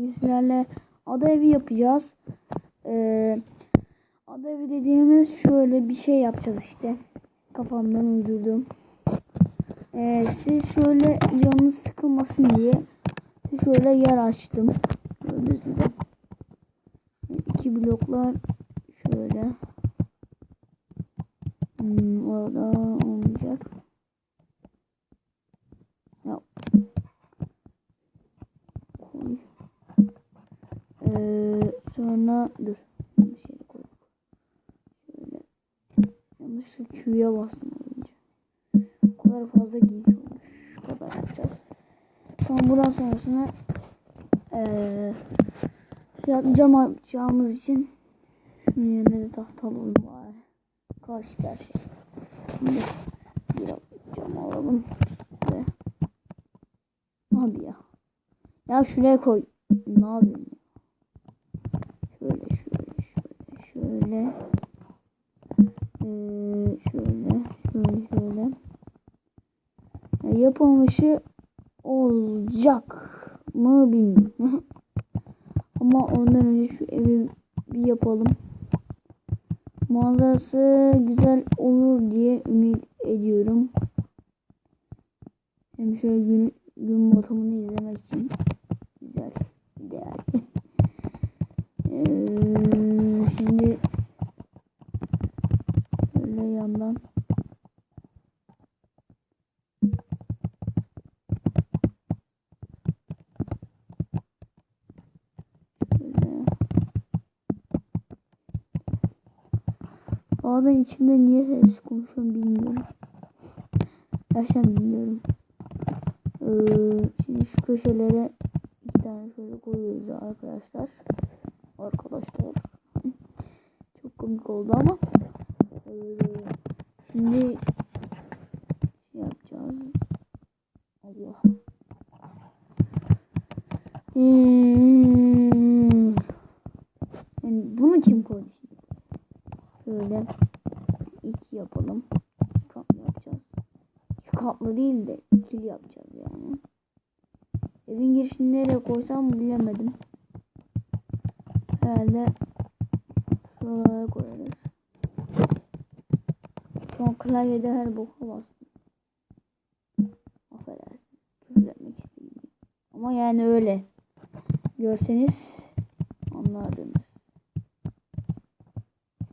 Sizlerle ada evi yapacağız. Ee, ada evi dediğimiz şöyle bir şey yapacağız işte. Kafamdan uydurdum. Ee, siz şöyle canınız sıkılmasın diye şöyle yer açtım. Gördüğünüz gibi. İki bloklar şöyle. Hmm, orada olmayacak. Ya. Koy. Ee, sonra dur. Yanlış yere koyduk. Şöyle. Yanlışlıkla Q'ya bastım önce. Bu kadar fazla geniş olmuş. Şu kadar yapacağız. Sonra buradan sonrasını ee, şey yapacağımız için şunun yerine de tahta alalım bari. Karşıda her şey. Şimdi bir cam alalım. Ve abi ya. Ya şuraya koy. Ne yapayım ya? Şöyle şöyle şöyle şöyle. Ee, şöyle şöyle şöyle. Ya yapılmışı olacak mı bilmiyorum. Ama ondan önce şu evi bir yapalım. Manzarası güzel olur diye ümit ediyorum. Hem şöyle gün, gün batımını izlemek için güzel. Ee, şimdi böyle yandan Bazen içimde niye ses konuşuyorum bilmiyorum. Gerçekten bilmiyorum. Ee, şimdi şu köşelere iki tane şöyle koyuyoruz arkadaşlar. Arkadaşlar. Çok komik oldu ama. Şimdi şey yapacağız. Allah. Ee, yani bunu kim koydu? Şöyle iki yapalım. İki katlı yapacağız. Katlı değil de ikili yapacağız yani. Evin girişini nereye koysam bilemedim. Herhalde şuralara koyarız. Şu an klavyede her boka bastım. Affedersiniz. Küfür etmek istedim. Ama yani öyle. Görseniz anlardınız.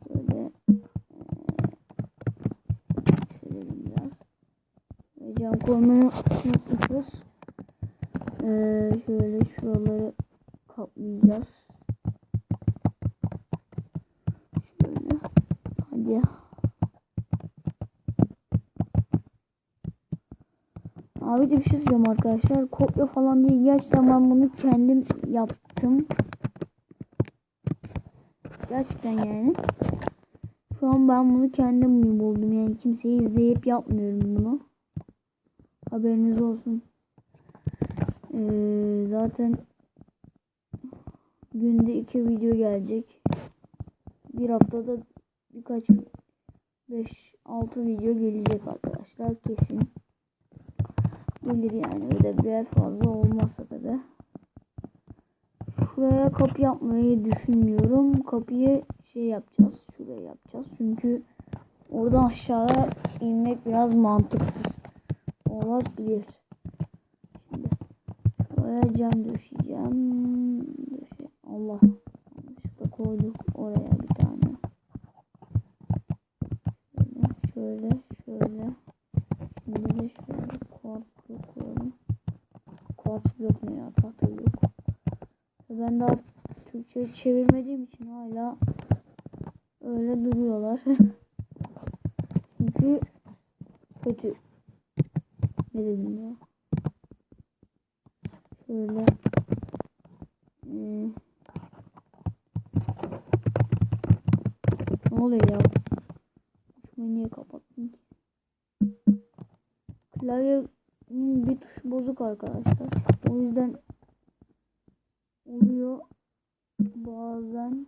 Böyle Şöyle biraz. Ve cam koymayı unutmuşuz. Ee, şöyle şuraları kaplayacağız. Şöyle. Hadi. Abi de bir şey söyleyeceğim arkadaşlar. Kopya falan değil. Gerçekten ben bunu kendim yaptım. Gerçekten yani. Şu an ben bunu kendim buldum. Yani kimseyi izleyip yapmıyorum bunu. Haberiniz olsun. Ee, zaten günde iki video gelecek. Bir haftada birkaç 5-6 video gelecek arkadaşlar kesin. Gelir yani öyle bir fazla olmazsa tabi. Şuraya kapı yapmayı düşünmüyorum. Kapıyı şey yapacağız. Şuraya yapacağız. Çünkü oradan aşağıya inmek biraz mantıksız olabilir. Şimdi şuraya cam döşeyeceğim. Döşe. Allah. Yanlışlıkla koyduk oraya bir tane. Şöyle, şöyle, şöyle. Şimdi de şöyle kuartz blok koyalım. Kuartz blok ne ya? Tahta blok. Ben daha Çevirmediğim için hala öyle duruyorlar. Çünkü kötü. Ne dedim ya? Şöyle hmm. Ne oluyor ya? Şunu niye kapattın ki? Klavyenin bir tuşu bozuk arkadaşlar. O yüzden oluyor bazen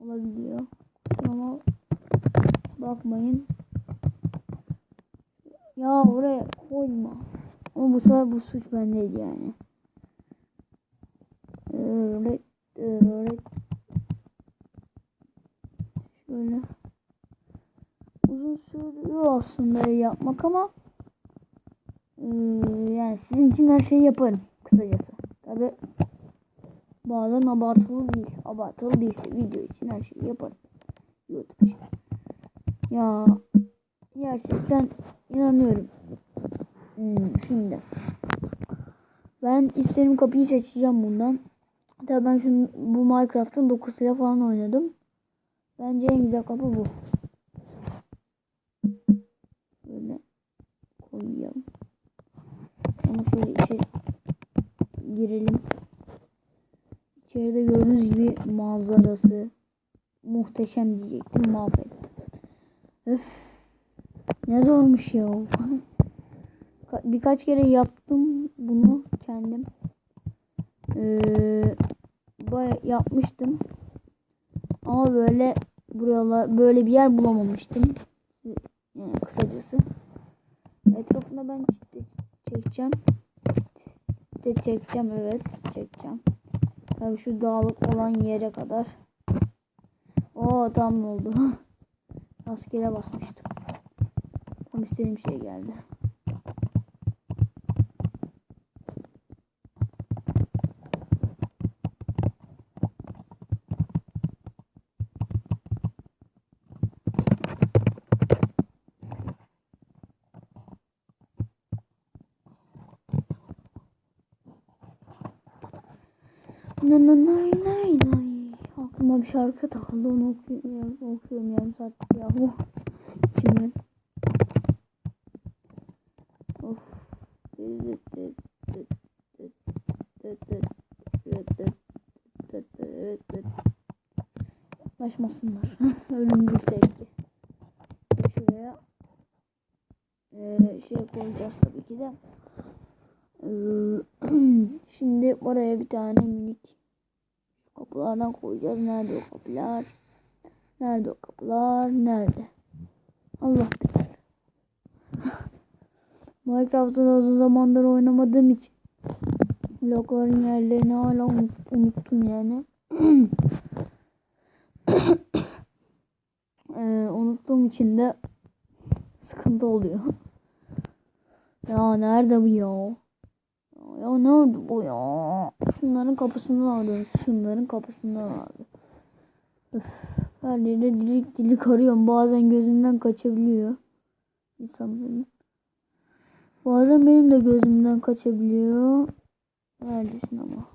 olabiliyor. Ama bakmayın. Ya oraya koyma. Ama bu sefer bu suç bendeydi yani. Öğret, öğret. Şöyle. Uzun sürüyor aslında yapmak ama yani sizin için her şeyi yaparım kısacası. Tabi bazen abartılı değil. Abartılı değilse video için her şeyi yaparım. YouTube için. Ya gerçekten inanıyorum. Hmm, şimdi ben isterim kapıyı seçeceğim bundan. Tabii ben şunu bu Minecraft'ın 9 ile falan oynadım. Bence en güzel kapı bu. İçeride gördüğünüz gibi manzarası muhteşem diyecektim mahvettim. Öf. Ne zormuş ya. Ka- Birkaç kere yaptım bunu kendim. Ee, baya yapmıştım. Ama böyle buralar böyle bir yer bulamamıştım. Yani kısacası. Etrafına ben çekeceğim. Çite çekeceğim evet çekeceğim. Tabii şu dağlık olan yere kadar. O tam oldu. Rastgele basmıştım. Tam istediğim şey geldi. Nay nay nay nay nay. Aklıma bir şarkı takıldı onu okuyorum, ya, okuyorum yarım saat yahu. İçime. Of. Başmasınlar. Ölümcül tehlike. Şuraya eee, şey koyacağız tabii ki de. Eee, Şimdi oraya bir tane minik kapılardan koyacağız. Nerede o kapılar? Nerede o kapılar? Nerede? Allah bilir. Minecraft'ta da uzun zamandır oynamadığım için blokların yerlerini hala unut- unuttum yani. Eee, unuttuğum için de sıkıntı oluyor. Ya nerede bu ya? Ya nerede bu ya? Şunların kapısından arıyorum. Şunların kapısından arıyorum. Öf, her yerde dilik dilik arıyorum. Bazen gözümden kaçabiliyor. İnsanların. Bazen benim de gözümden kaçabiliyor. Neredesin ama?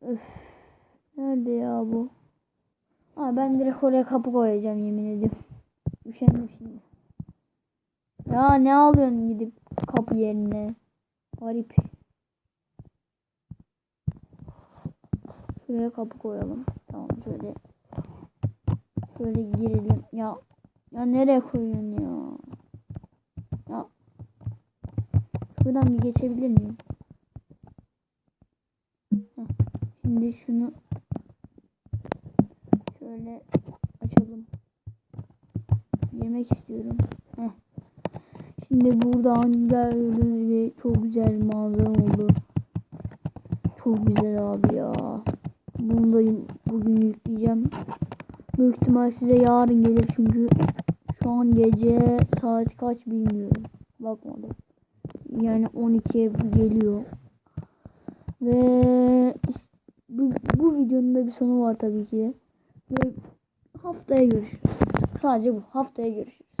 Öf. Nerede ya bu? Ha ben direkt oraya kapı koyacağım yemin ediyorum. Üşendim şimdi. Ya ne alıyorsun gidip kapı yerine? Garip. Şuraya kapı koyalım. Tamam şöyle. Şöyle girelim. Ya ya nereye koyuyorsun ya? Ya. Şuradan bir geçebilir miyim? Şimdi şunu şöyle açalım. Yemek istiyorum. Şimdi buradan gördüğünüz gibi çok güzel manzara oldu. Çok güzel abi ya. Bunu da bugün yükleyeceğim. Büyük ihtimal size yarın gelir çünkü şu an gece saat kaç bilmiyorum. Bakmadım. Yani 12'ye geliyor. Ve bu, bu videonun da bir sonu var tabii ki. Ve haftaya görüşürüz. Sadece bu. Haftaya görüşürüz.